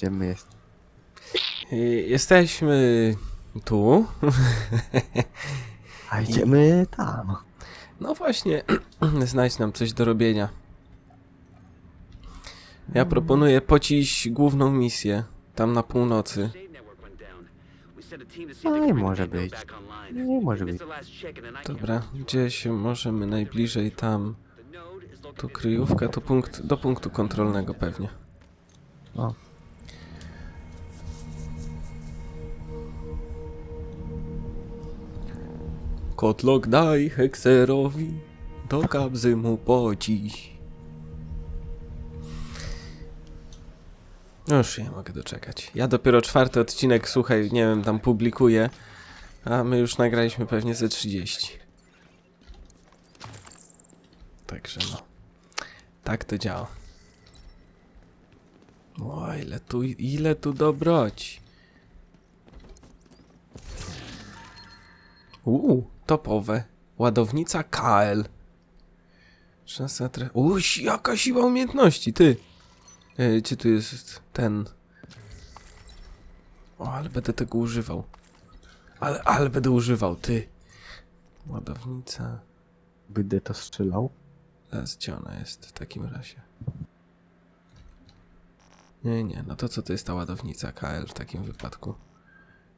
Gdzie my jest? Y, Jesteśmy tu. A idziemy tam. No właśnie, znajdź nam coś do robienia. Ja proponuję pocić główną misję. Tam na północy. No i może być. Nie może być. Dobra, gdzie się możemy najbliżej tam? Tu kryjówka, to punkt, do punktu kontrolnego pewnie. O. Kotlok daj hekserowi, do kabzy mu pociś. No już nie mogę doczekać. Ja dopiero czwarty odcinek, słuchaj, nie wiem, tam publikuję, a my już nagraliśmy pewnie ze 30. Także no, tak to działa. O, ile tu, ile tu dobroci. Uuu, topowe. Ładownica KL. Szansa tre... Uś, jaka siła umiejętności, ty. E, gdzie tu jest ten... O, ale będę tego używał. Ale, ale będę używał, ty. Ładownica... Będę to strzelał. Zaraz, gdzie ona jest w takim razie? Nie, nie, no to co to jest ta ładownica KL w takim wypadku?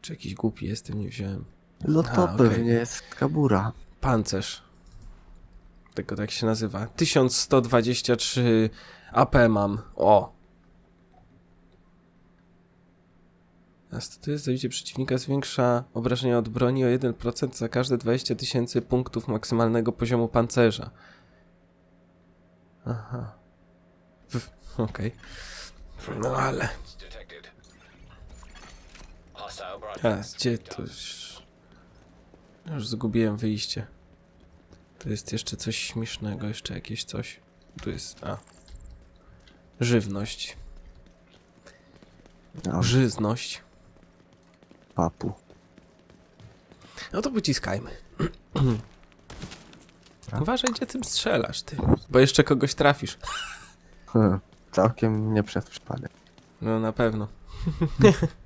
Czy jakiś głupi jestem, nie wziąłem. No to A, okej. pewnie jest kabura. Pancerz. Tylko tak się nazywa. 1123 AP mam. O! A to jest? Zabicie przeciwnika zwiększa obrażenia od broni o 1% za każde 20 tysięcy punktów maksymalnego poziomu pancerza. Aha. W- Okej. No ale... Teraz, gdzie to już... Już zgubiłem wyjście. Tu jest jeszcze coś śmiesznego, jeszcze jakieś coś. Tu jest, a. Żywność. No, Żyzność. papu. No to pociskajmy. A? Uważaj, gdzie tym strzelasz, ty. Bo jeszcze kogoś trafisz. Hm, Całkiem nie przez przypadek. No na pewno.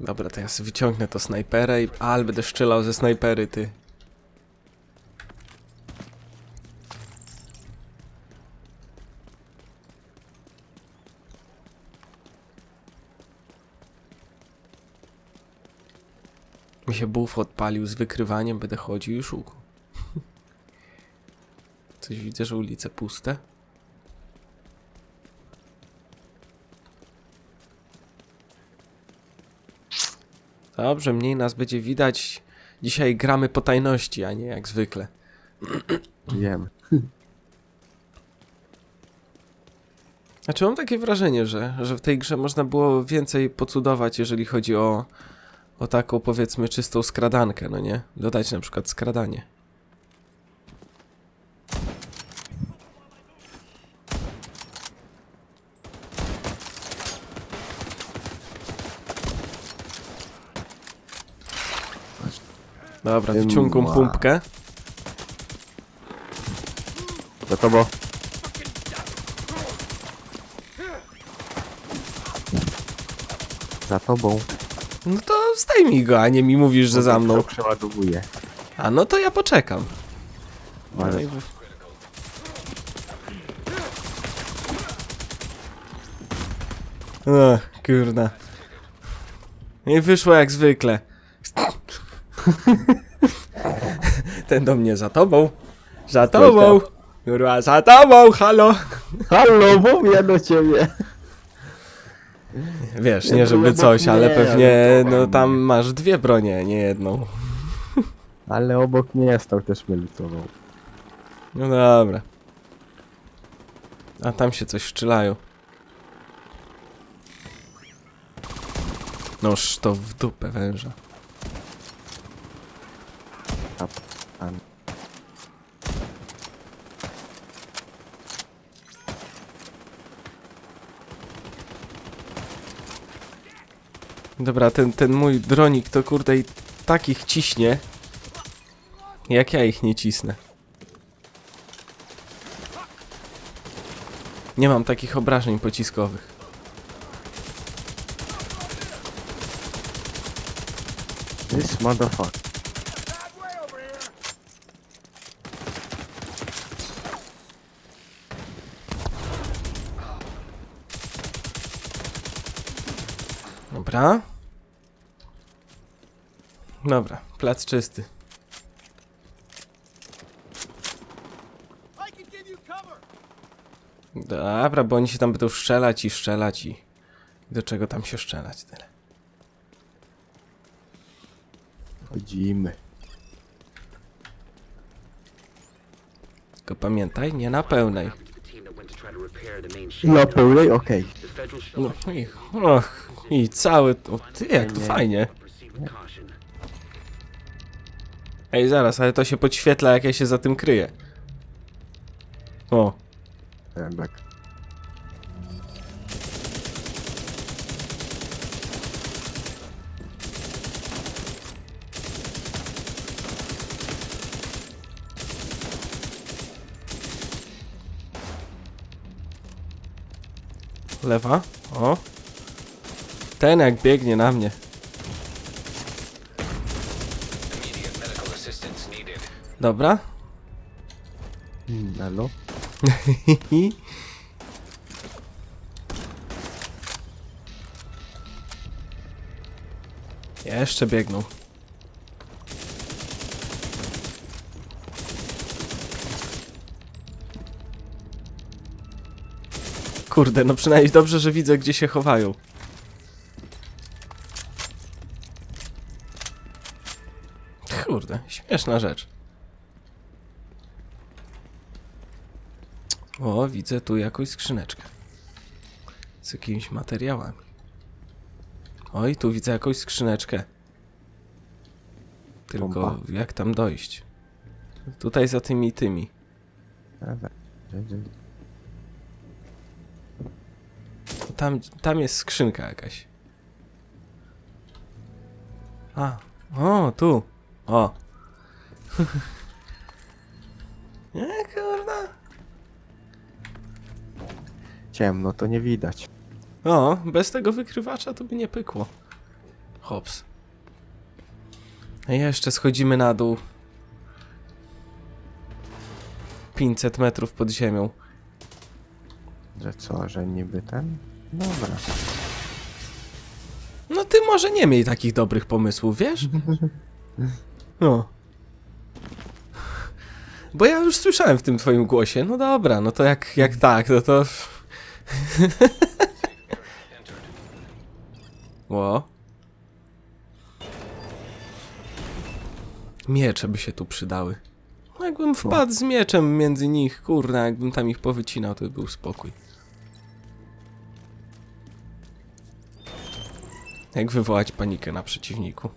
Dobra, sobie wyciągnę to snajperę i... Ale będę strzelał ze snajpery, ty. Mi się buf odpalił z wykrywaniem, będę chodził i szukał. Coś widzę, że ulice puste. Dobrze, mniej nas będzie widać. Dzisiaj gramy po tajności, a nie jak zwykle. Wiem. Znaczy mam takie wrażenie, że, że w tej grze można było więcej pocudować, jeżeli chodzi o, o taką powiedzmy czystą skradankę, no nie? Dodać na przykład skradanie. Dobra, Ym, wyciągam ła. pumpkę. Za tobą. Za tobą. No to zdejmij go, a nie mi mówisz, że za mną. Przeładowuję. A no to ja poczekam. Ale i wy- Ach, kurna. I wyszło jak zwykle. Ten do mnie za tobą. Za tobą. Kurwa, za tobą, halo. Halo, mówię do ciebie. Wiesz, Nie żeby coś, ale mnie, pewnie no tam masz dwie bronie, nie jedną. Ale obok mnie stał też melutował. No dobra. A tam się coś szczelają. Noż to w dupę węża. Dobra, ten, ten mój dronik to kurde i takich ciśnie, jak ja ich nie cisnę. Nie mam takich obrażeń pociskowych. This motherfucker. Dobra. Dobra, plac czysty. Dobra, bo oni się tam będą strzelać i strzelać i... Do czego tam się strzelać tyle. Chodzimy. Tylko pamiętaj, nie na Na shakedown. pełnej? Okej. No i... Och, i cały... O ty, jak to Nie. fajnie. Ej, zaraz, ale to się podświetla, jak ja się za tym kryję. O, Rębek. Lewa. O. Ten jak biegnie na mnie. Dobra. Hmm, Elo? Jeszcze biegną. Kurde, no przynajmniej dobrze, że widzę, gdzie się chowają. Kurde, śmieszna rzecz. O, widzę tu jakąś skrzyneczkę. Z jakimiś materiałami. Oj, tu widzę jakąś skrzyneczkę. Tylko Pompa. jak tam dojść? Tutaj za tymi tymi. Tam, tam jest skrzynka jakaś. A, o, tu. O. Nie, kurwa. Ciemno, to nie widać. O, bez tego wykrywacza to by nie pykło. Hops. Jeszcze schodzimy na dół. 500 metrów pod ziemią. Że co, że niby ten? Dobra. No ty może nie miej takich dobrych pomysłów, wiesz? No. Bo ja już słyszałem w tym twoim głosie. No dobra, no to jak, jak tak, no to... Ło. Miecze by się tu przydały. No jakbym wpadł z mieczem między nich, kurna, jakbym tam ich powycinał, to by był spokój. Jak wywołać panikę na przeciwniku?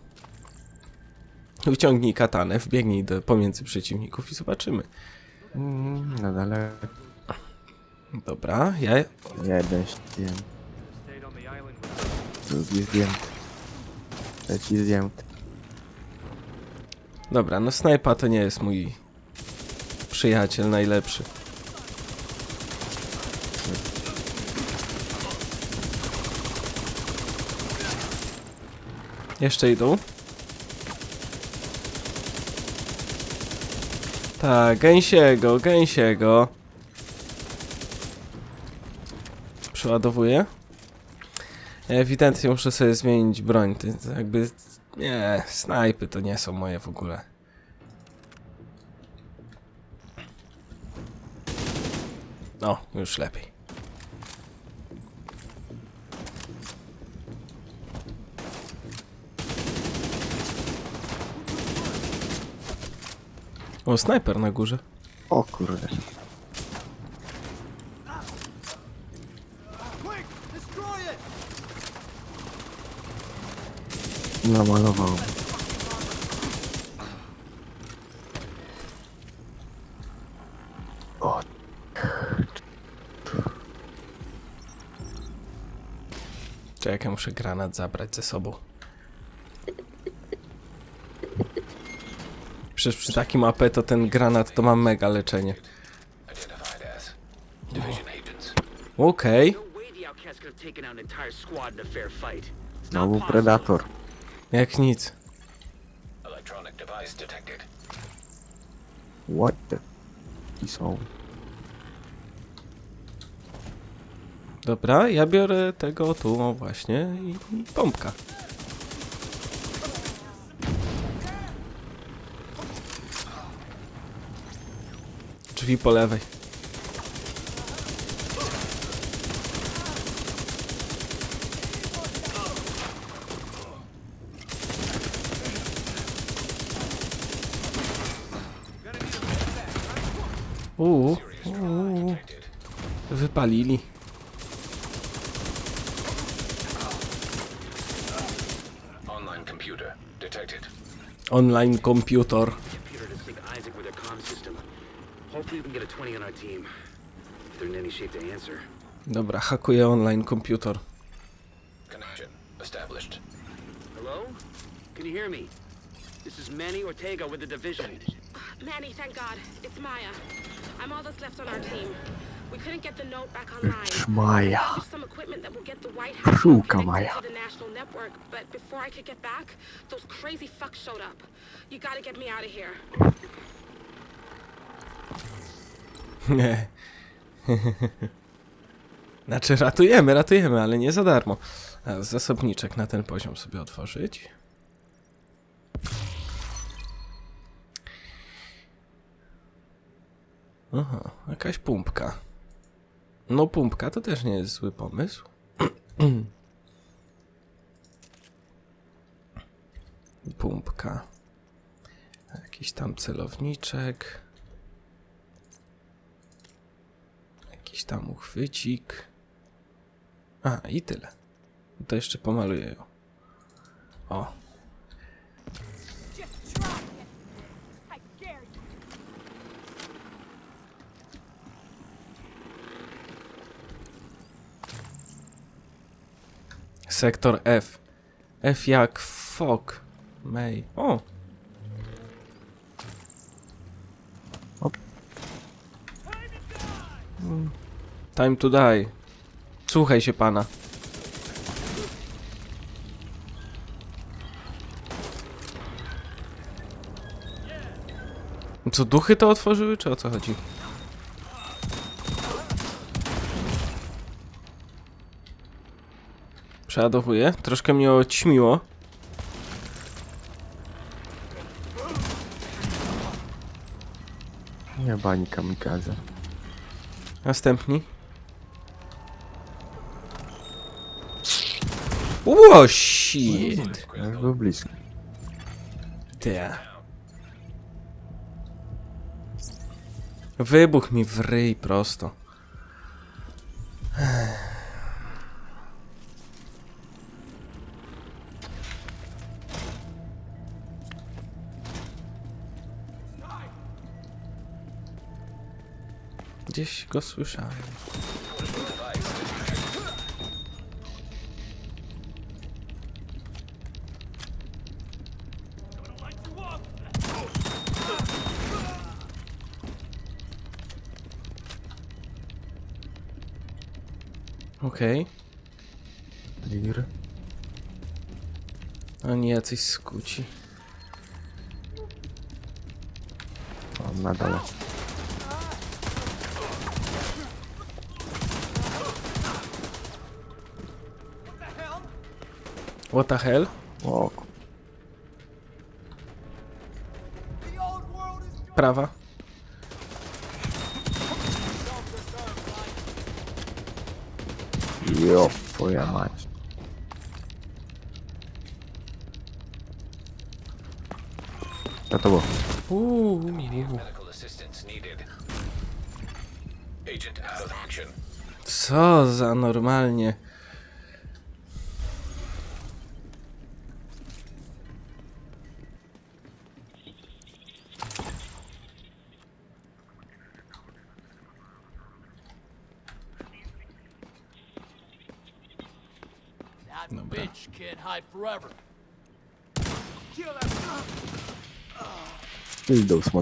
Wyciągnij katanę, wbiegnij do, pomiędzy przeciwników i zobaczymy. Mm, daleko. Dobra, ja... Jeden zdjęty. Drugi zdjęty. Trzeci zdjęty. Dobra, no snajpa to nie jest mój przyjaciel najlepszy. Jeszcze idą. Tak, gęsiego, gęsiego. Przeładowuję. Ewidentnie muszę sobie zmienić broń. To jakby. Nie, snajpy to nie są moje w ogóle. No, już lepiej. O, snajper na górze. O kurde. Namalował. O, Czekaj, ja muszę granat zabrać ze sobą. Przecież przy takim AP to ten granat to ma mega leczenie. Okej. It's not znowu predator. Jak nic. What the... I są. Dobra, ja biorę tego tu, o właśnie, i, i pompka. Drzwi po lewej. Uuu, uuu, wypalili. Online computer Dobra, hakuję online komputer. Connection established. Hello? Can you hear me? This is Manny Ortega with the division. Manny, thank God. It's Maya. I'm all that's left on our team. We couldn't get the note back online. Maja. There's some equipment that will get the White House Pszczółka connected to the national network, but before I could get back, those crazy fucks showed up. You gotta get me out of here. Nie. Znaczy ratujemy, ratujemy, ale nie za darmo. Zasobniczek na ten poziom sobie otworzyć. Aha, jakaś pumpka. No pumpka to też nie jest zły pomysł. Pumpka. Jakiś tam celowniczek. Tam uchwycik. A, i tyle. To jeszcze pomaluję ją. O. Sektor F. F jak fok. May. O! Op. Time to die. Słuchaj się pana. Co, duchy to otworzyły, czy o co chodzi? Przeładowuję. Troszkę mnie oćmiło. Nie bani kamikaze. Następni. Ło, shit. Jak był blisko. Te. Wybuch mi w ryj prosto. Gdzieś go słyszałem. Okej. Clear. Oni jacyś skuci. O, na dole. What the hell? O, ku- Prawa. Jo, twoja mać. Co to było? Uuu. Action. Co za normalnie.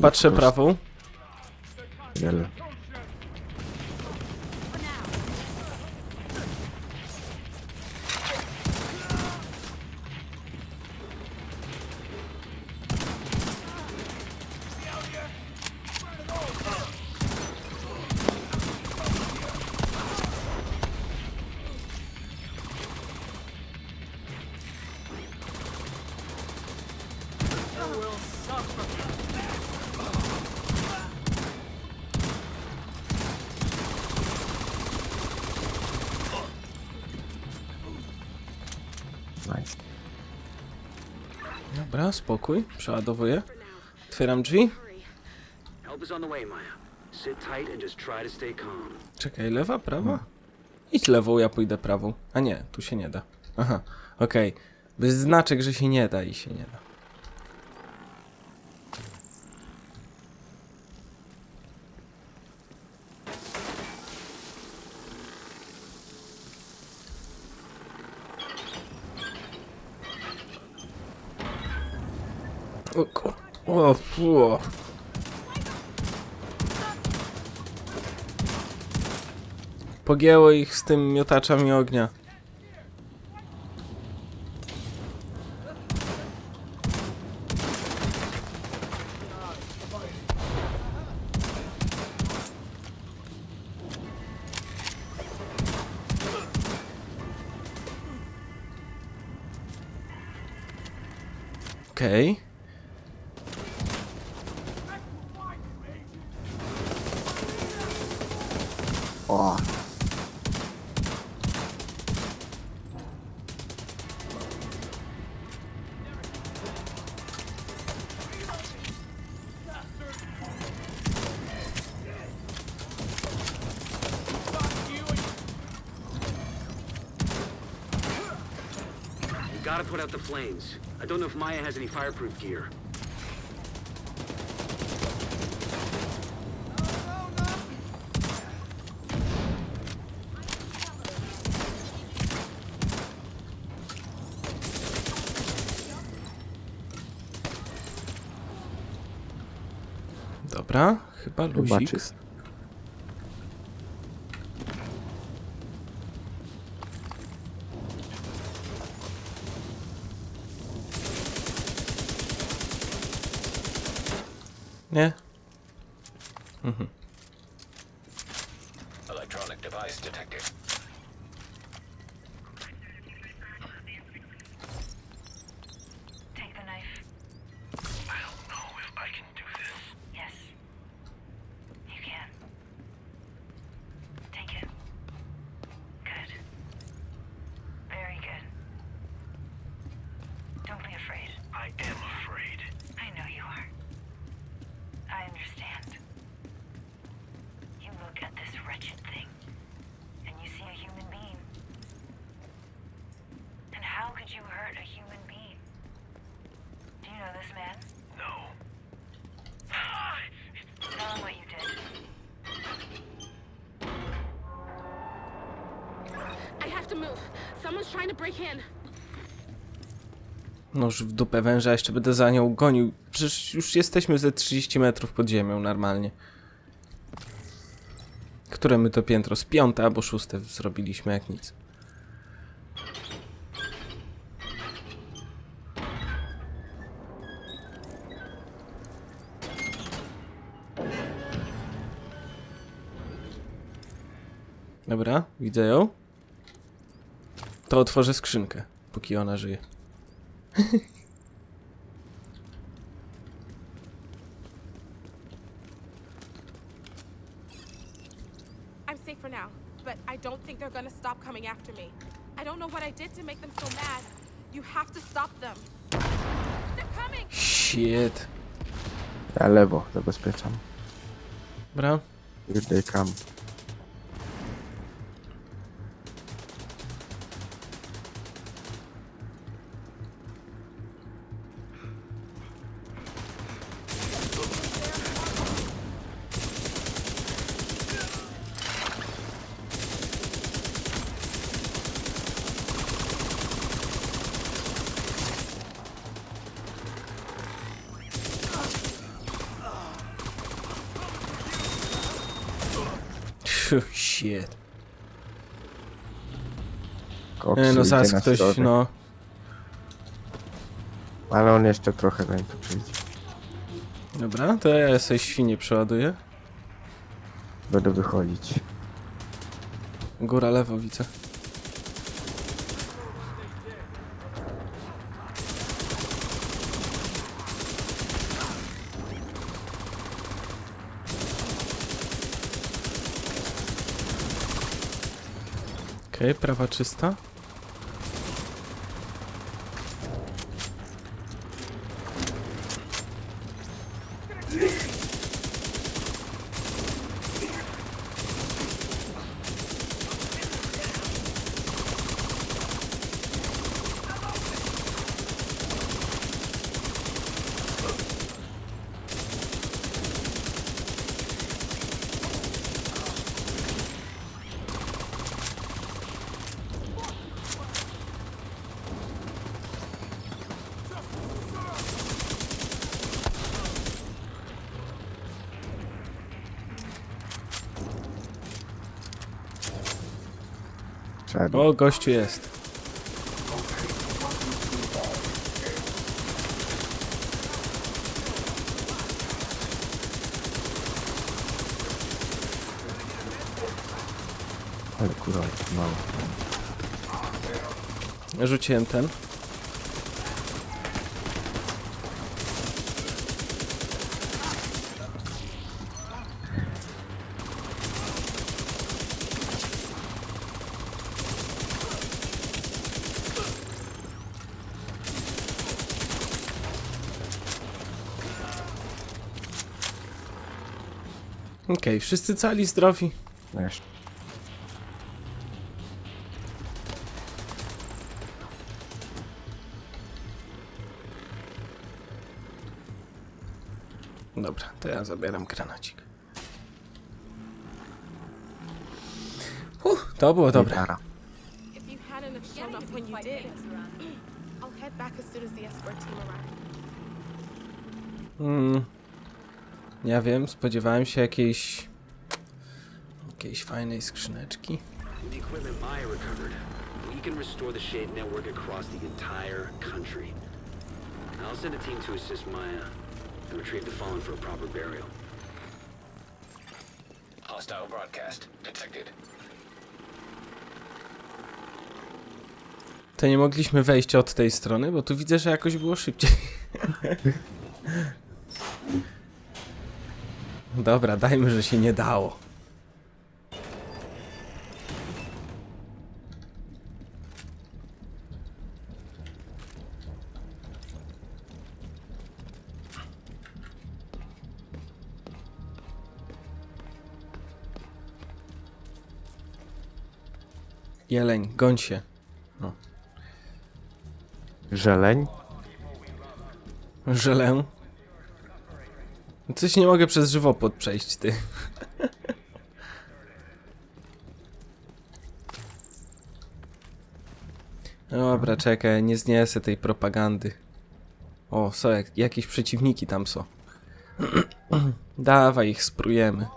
Patrzę prawą. Wiele. Dobra, spokój, przeładowuję. Otwieram drzwi. Czekaj, lewa, prawa? Idź lewą, ja pójdę prawą. A nie, tu się nie da. Aha, okej. Bez znaczek, że się nie da i się nie da. O. Pogięło ich z tym miotaczami ognia. Okej. O, We gotta put out the flames. I don't know if Maya has any fireproof gear. Chyba chyba luzik. Nie? Electronic device detected. Take the knife. I don't know if I can do this. Yes. You can. Take it. Good. Very good. Don't be afraid. I am afraid. I know you are. I understand. You look at this wretched thing, and you see a human being. And how could you hurt a human being? Do you know this man? No. Tell him what you did. I have to move. Someone's trying to break in. Noż w dupę węża, jeszcze będę za nią gonił. Przecież już jesteśmy ze 30 metrów pod ziemią normalnie. Które my to piętro? Z piąte albo szóste zrobiliśmy jak nic. Dobra, widzę ją. To otworzę skrzynkę, póki ona żyje. I'm safe for now, but I don't think they're gonna stop coming after me. I don't know what I did to make them so mad. You have to stop them. They're coming! Shit. Ja lewo zabezpieczam. Dobra. Here they come. Phew, Shit. Koksu Nie, no idzie zaraz na ktoś, środek. no. Ale on jeszcze trochę zanim tu przyjdzie. Dobra, to ja sobie świnie przeładuję. Będę wychodzić. Góra lewo widzę. Prawa czysta. Czego? O, gościu jest. Ale kurwa, mało. Rzuciłem ten. Okej, wszyscy cali, zdrowi. Jeszcze. Dobra, to ja zabieram granacik. Uh, to było dobre. Arrives. Mm, nie wiem, spodziewałem się jakiejś... jakiejś fajnej skrzyneczki. With the equipment Maya recovered, we can restore the Shade network across the entire country. I'll send a team to assist Maya and retrieve the fallen for a proper burial. Hostile broadcast detected. To nie mogliśmy wejść od tej strony, bo tu widzę, że jakoś było szybciej. Dobra, dajmy, że się nie dało. Jeleń, goń się. Żeleń? Żelę. Coś nie mogę przez żywopłot przejść, ty. Dobra, czekaj, nie zniesę tej propagandy. O, są jak, jakieś przeciwniki tam są. Dawaj ich, sprujemy.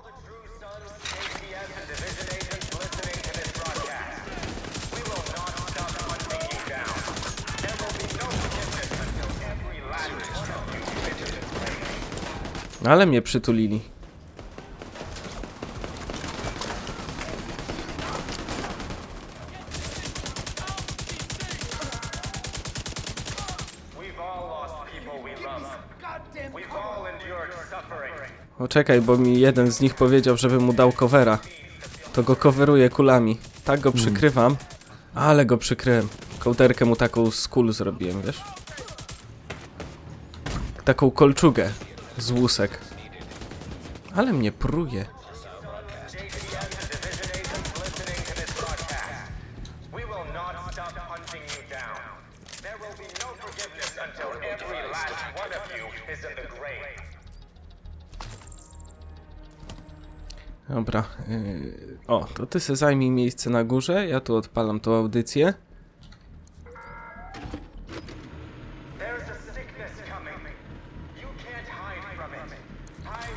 Endured suffering. O czekaj, bo mi jeden z nich powiedział, żebym mu dał covera. To go coveruję kulami. Tak go przykrywam. Ale go przykryłem. Kołderkę mu taką z kul zrobiłem, wiesz? Taką kolczugę z łusek. Ale mnie pruje. Dobra. Yy... O, to ty se zajmij miejsce na górze. Ja tu odpalam tą audycję. There's a sickness coming. You can't hide from it. High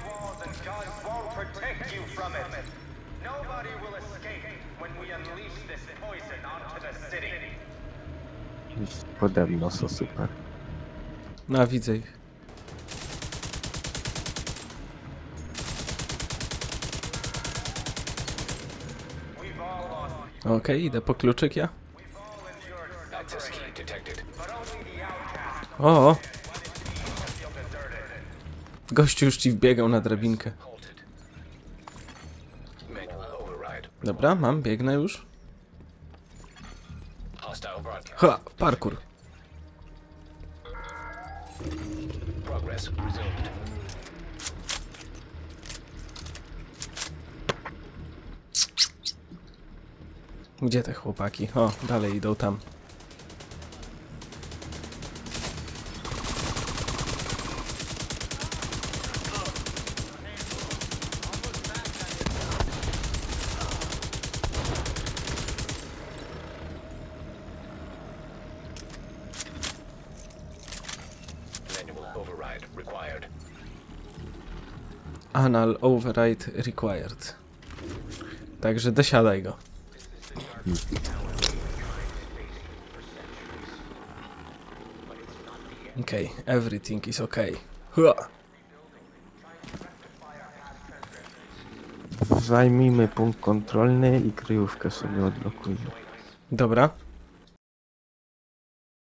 guns won't protect you from it. Nobody will escape when we unleash this poison onto the city. Gdzieś pode mną super. No, widzę ich. Okej, idę po kluczyk ja. O. gościu już ci wbiegał na drabinkę. Dobra, mam, biegnę już. Ha, parkour. Gdzie te chłopaki? O, dalej idą tam. Anal override required. Także dosiadaj go. Okej, everything is okay. Hua. Zajmijmy punkt kontrolny i kryjówkę sobie odblokujmy. Dobra,